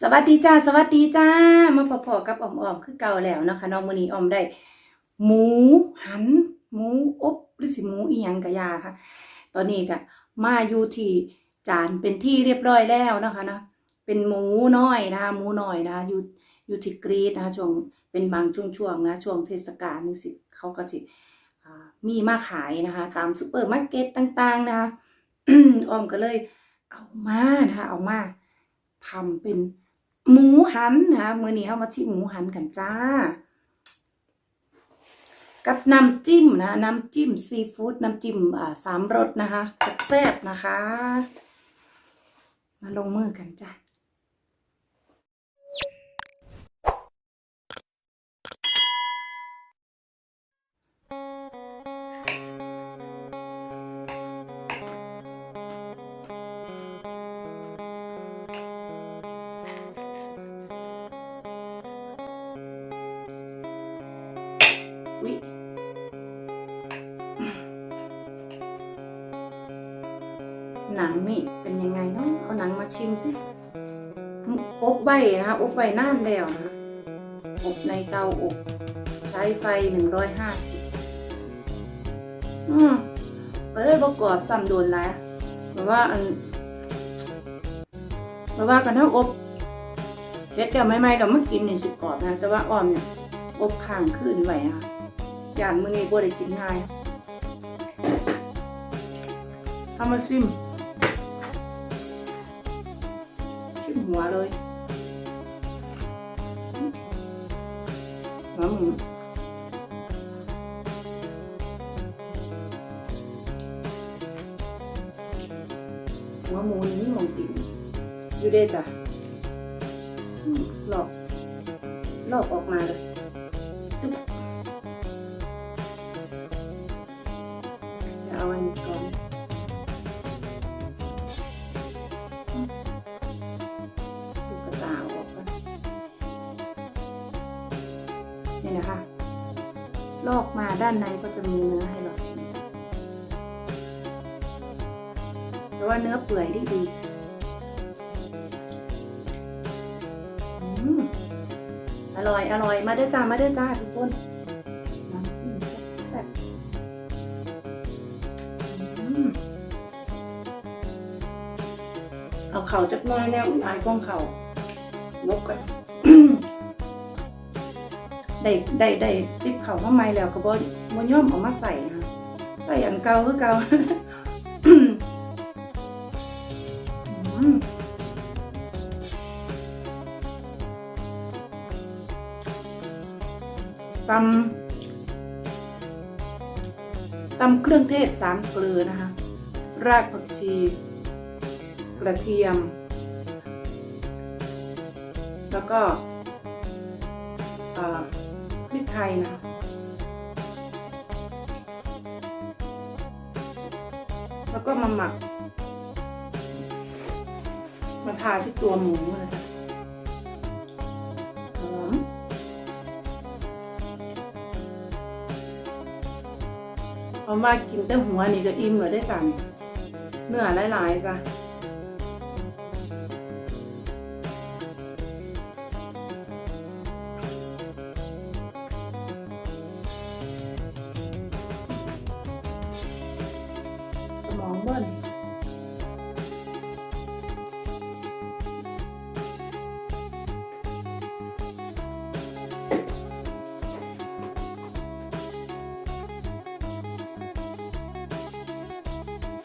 สวัสดีจ้า สวัสดีจ้า มาพอๆกับออมๆคือเก่าแล้วนะคะน้องมือนี้ออมได้ หมูหัน หมูอบหรือสิหมูอีหยังกะยาค่ะ ตอนนี้ก็มาอยู่ที่จานเป็นที่เรียบร้อยแล้วนะคะนะเป็นหมูน้อยนะคะหมูน้อยนะคะอยู่อยู่ที่กรีดนะคะช่วงเป็นบางช่วงๆนะช่วงเทศกาลนี่สิเขาก็สิอ่ามีมาขายนะคะ ตามซูเปอร์มาร์เก็ตต่าง ๆ นะคะออมก็เลยเอามานะคะเอามาทำเป็น หมูหันนะคะมื้อนี้เอามาชิมหมูหันกันจ้า กับน้ำจิ้มนะน้ำจิ้มซีฟู้ดน้ำจิ้มอ่าสามรสนะคะแซ่บๆนะคะ มาลงมือกันจ้า วิหนังนี่เป็นยังไงเนาะเอาหนังมาชิมสิอบไว้นะคะอบไว้น้ำแล้วนะอบในเตาอบ ใช้ไฟหนึ่งร้อยห้าสิบอืมก็เลยประกอบซ้ำโดนแล้วแบบว่าอันแบบว่ากันทั้งอบเสร็จเดี๋ยวไม่ไม่ๆเรามากินหนี่งสิบกรอบนะ แต่ว่าอ้อมเนี่ยอบข้างคืนไว้อะ ย่างมื้อนี้บ่ได้กินง่ายทำมาซิม ชิมหัวเลยหัวหมูหัวหมูนี่มองติ่อยู่เด้จ้ะอืมลอกหลอกออกมาเลย ลอกมาด้านในก็จะมีเนื้อให้เราชิมแต่ว่าเนื้อเปื่อยได้ดีอร่อยอร่อย มาเด้อจ้า มาเด้อจ้าทุกคนน้ำจิ้มแซ่บเอาเข่าจักหน้อยแนวอุ่นอายกล้องเข่านกกัน ได้ได้ได้ติบเข่ามาใหม่แล้วก็บ่บ่ย่อมเอามาใส่นะใส่อันเก่าคือเก่าตำตำเครื่องเทศสามเกลือนะคะ รากผักชี กระเทียม แล้วก็ ไทยนะแล้วก็มาหมัก มาทาที่ตัวหมูนะคะหอมเอามากินแต่หัวนี่ก็อิ่มเหมือได้กันเนื้อหลายๆจ้ะ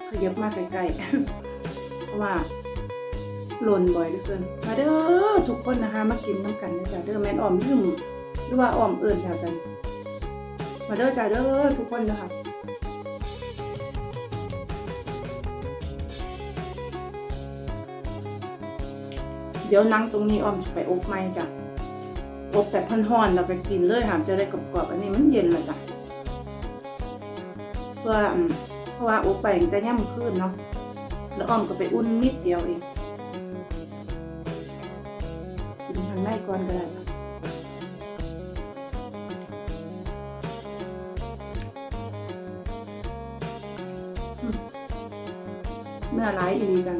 ขยับมาใกล้ๆเพราะว่าหล่นบ่อยเหลือเกินมาเด้อทุกคนนะคะมากินน้ำกันนะจ๊ะเด้อแมนออมลืมหรือว่าออมเอิญจ้ะกันมาเด้อจ้าเด้อทุกคนนะคะเดี๋ยวนั่งตรงนี้ออมจะไปอบไหมจ้ะอบแบบพันๆเราไปกินเลยค่ะจะได้กรอบๆอันนี้มันเย็นและจ้ะเพราะว่าอืม เพราะว่าอบไปมันจะย่ำขึ้นเนาะแล้วอ้อมก็ไปอุ่นนิดเดียวเองกินทางในก่อนก็ได้อืมเนื้อร้ายดีจัง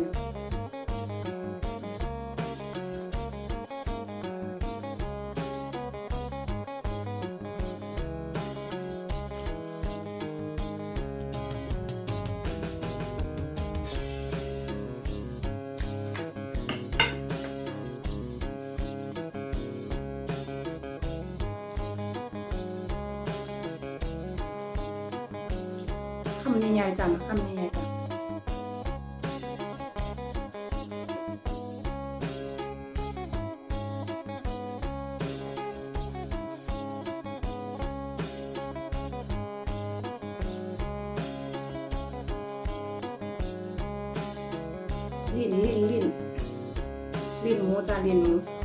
ำใหญ่ๆจ้ะคำใหญ่ๆจ้ะลิ้นลิ้นลิ้นลิ้นหมูจ้ะลิ้นหมู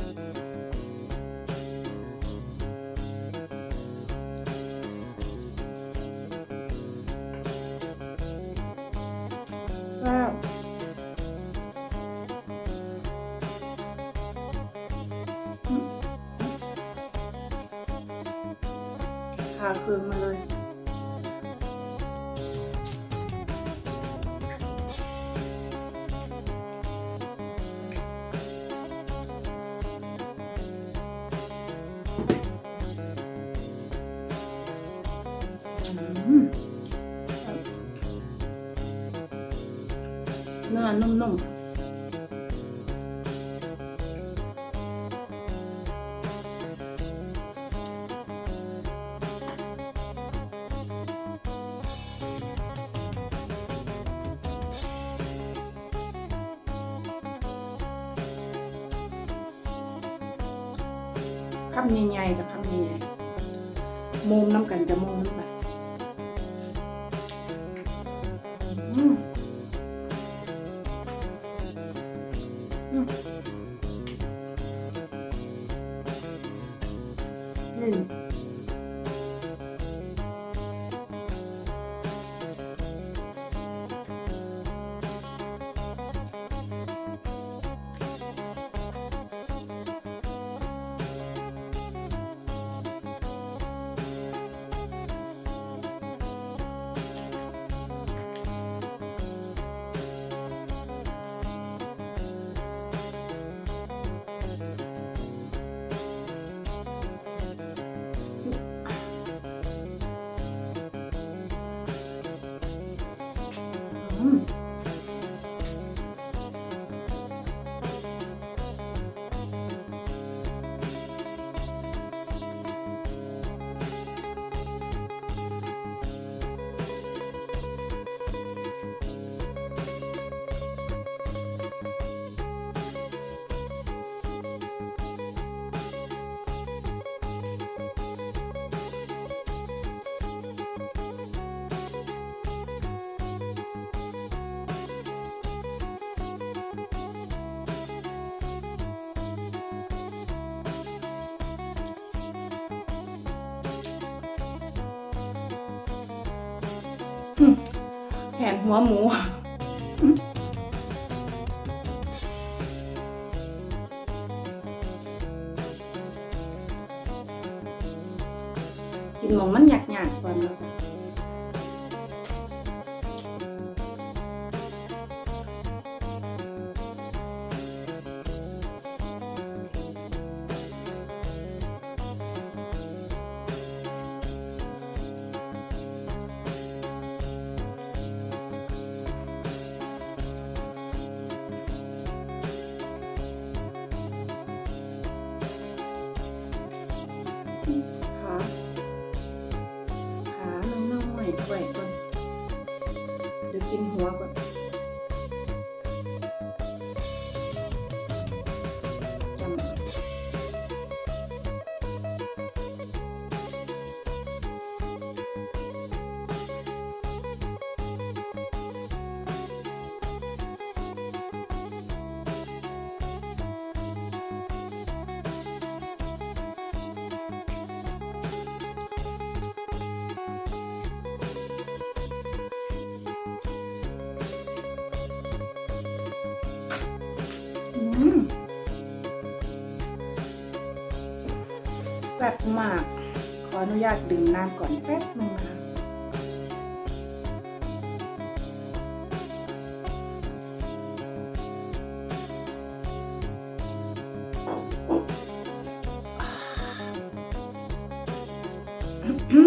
พาคืนมาเลยเนื้อนุ่มๆ คำใหญ่ๆจะคำใหญ่ๆมุมน้ำกันจะมุมน้ำกัน อื แขนหัวหมูกินหมองมันหยักๆกก่อนแล้ว กินหัวก่อน แซ่บมาก ขออนุญาตดื่มน้ำก่อนแป๊บนึงนะ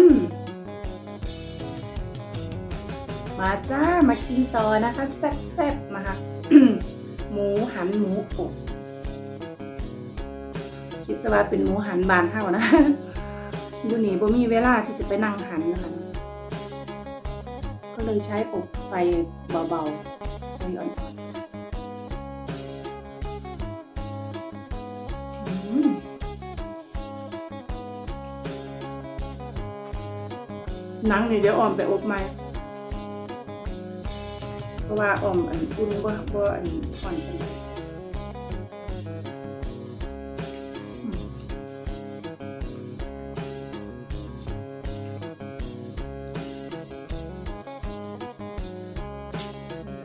มมาจ้า มากินต่อนะคะ แซ่บๆนะคะ หมูหันหมูอบคิดซะว่าเป็นหมูหันบานเท่านะอยู่นี่บ่มีเวลาที่จะไปนั่งหันนะคะก็เลยใช้อบไฟเบาๆไฟอ่อนหนังนี่เดี๋ยวอ่อมไปอบใหม่ะว่าออมอันอุ่นบ่บ่อันอ่อนปานใด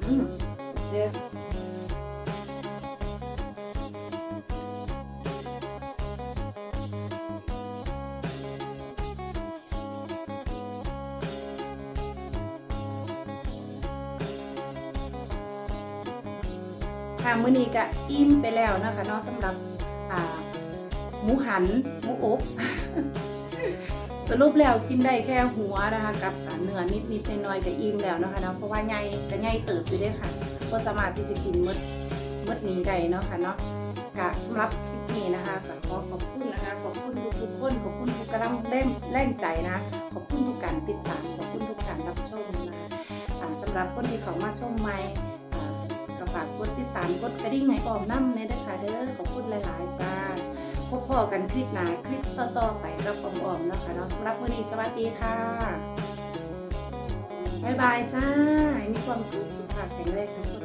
อืม มื้อนี้ก็อิ่มไปแล้วนะคะเนาะสำหรับอ่าหมูหันหมูอบสรุปแล้วกินได้แค่หัวนะคะกับเนื้อนิดนิดๆหน่อยๆก็อิ่มแล้วนะคะเนาะเพราะว่าใหญ่ก็ใหญ่เติบอยู่ด้วยค่ะก็สามารถที่จะกินหมดหมดนี้ได้เนาะค่ะเนาะกะสำหรับคลิปนี้นะคะก็ขอขอบคุณนะคะขอบคุณทุกคนขอบคุณทุกกำลังแรงแรงใจนะ ขอบคุณทุกการติดตามขอบคุณทุกการรับชมนะะสำหรับคนที่เขามาชมใหม่อ่า ฝากกดติดตามกดกระดิ่งให้ออมน้ำในด้วยค่ะเด้อขอบคุณหลายๆจ้าพบพอกันคลิปหนาคลิปต่อๆไปกับออมๆนะคะเนาะสำหรับวันนี้สวัสดีค่ะบ๊ายบายจ้ามีความสุขสุขภาพแข็งแรงทุกคน